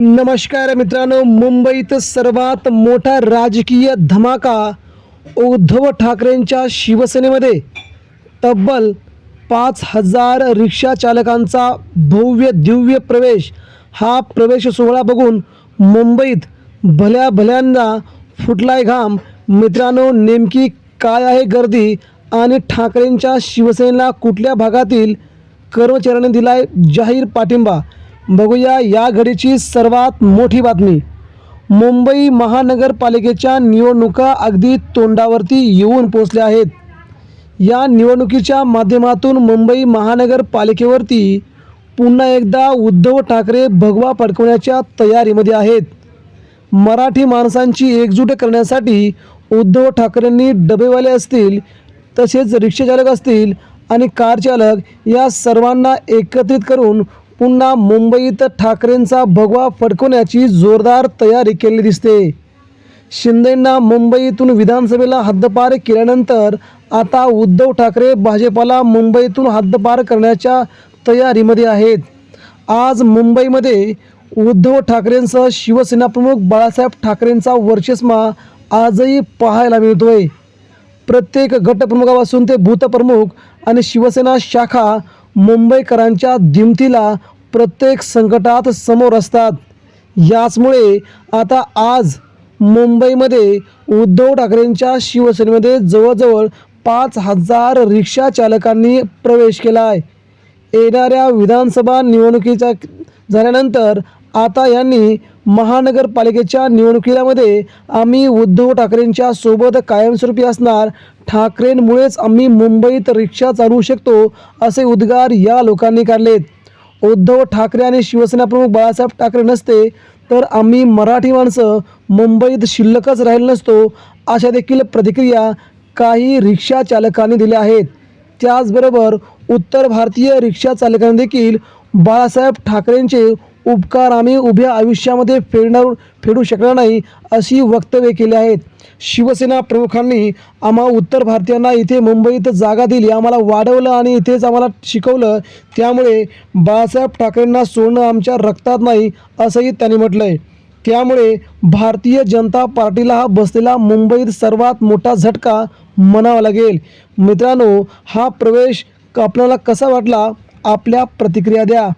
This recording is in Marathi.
नमस्कार मित्रांनो मुंबईत सर्वात मोठा राजकीय धमाका उद्धव ठाकरेंच्या शिवसेनेमध्ये. तब्बल पाच हजार रिक्षा चालकांचा भव्य दिव्य प्रवेश. हा प्रवेश सोहळा बघून मुंबईत भल्या भल्यांना फुटलाय घाम. मित्रांनो नेमकी काय आहे गर्दी आणि ठाकरेंच्या शिवसेनेला कुठल्या भागातील कर्मचाऱ्यांनी दिलाय जाहीर पाठिंबा? बघूया या घडीची सर्वात मोठी बातमी. मुंबई महानगरपालिकेच्या निवडणुका अगदी तोंडावरती येऊन पोचल्या आहेत. या निवडणुकीच्या माध्यमातून मुंबई महानगरपालिकेवरती पुन्हा एकदा उद्धव ठाकरे भगवा पडकवण्याच्या तयारीमध्ये आहेत. मराठी माणसांची एकजूट करण्यासाठी उद्धव ठाकरेंनी डबेवाले असतील तसेच रिक्षाचालक असतील आणि कारचालक या सर्वांना एकत्रित करून पुन्हा मुंबईत ठाकरेंचा भगवा फडकवण्याची जोरदार तयारी केली दिसते. शिंदेंना मुंबईतून विधानसभेला हद्दपार केल्यानंतर आता उद्धव ठाकरे भाजपाला मुंबईतून हद्दपार करण्याच्या तयारीमध्ये आहेत. आज मुंबईमध्ये उद्धव ठाकरेंसह शिवसेना प्रमुख बाळासाहेब ठाकरेंचा वर्चस्मा आजही पाहायला मिळतोय. प्रत्येक गटप्रमुखापासून ते भूतप्रमुख आणि शिवसेना शाखा मुंबईकरांच्या दिमतीला प्रत्येक संकटात समोर असतात. याचमुळे आता आज मुंबईमध्ये उद्धव ठाकरेंच्या शिवसेनेमध्ये जवळजवळ पाच हजार रिक्षा चालकांनी प्रवेश केला आहे येणाऱ्या विधानसभा निवडणुकीच्या झाल्यानंतर आता यांनी महानगरपालिकेच्या निवडणुकीमध्ये आम्ही उद्धव ठाकरेंच्या सोबत कायमस्वरूपी असणार. ठाकरेंमुळेच आम्ही मुंबईत रिक्षा चालवू शकतो असे उद्गार या लोकांनी काढलेत. उद्धव ठाकरे आणि शिवसेना प्रमुख बाळासाहेब ठाकरे नसते तर आम्ही मराठी माणसं मुंबईत शिल्लकच राहिलो नसतो अशा देखील प्रतिक्रिया काही रिक्षा चालकांनी दिल्या आहेत. त्याचबरोबर उत्तर भारतीय रिक्षा चालकांनी देखील बाळासाहेब ठाकरेंचे उपकार आम्ही उभ्या आयुष्यामध्ये फेडणार फेडू शकणार नाही अशी वक्तव्य केली आहेत. शिवसेना प्रमुखांनी आम्हा उत्तर भारतीयांना इथे मुंबईत जागा दिली आम्हाला वाढवलं आणि इथेच आम्हाला शिकवलं. त्यामुळे बाळासाहेब ठाकरेंना सोडणं आमच्या रक्तात नाही असंही त्यांनी म्हटलं आहे त्यामुळे भारतीय जनता पार्टीला हा बसलेला मुंबईत सर्वात मोठा झटका म्हणावा लागेल. मित्रांनो हा प्रवेश आपल्याला कसा वाटला? आपल्या प्रतिक्रिया द्या.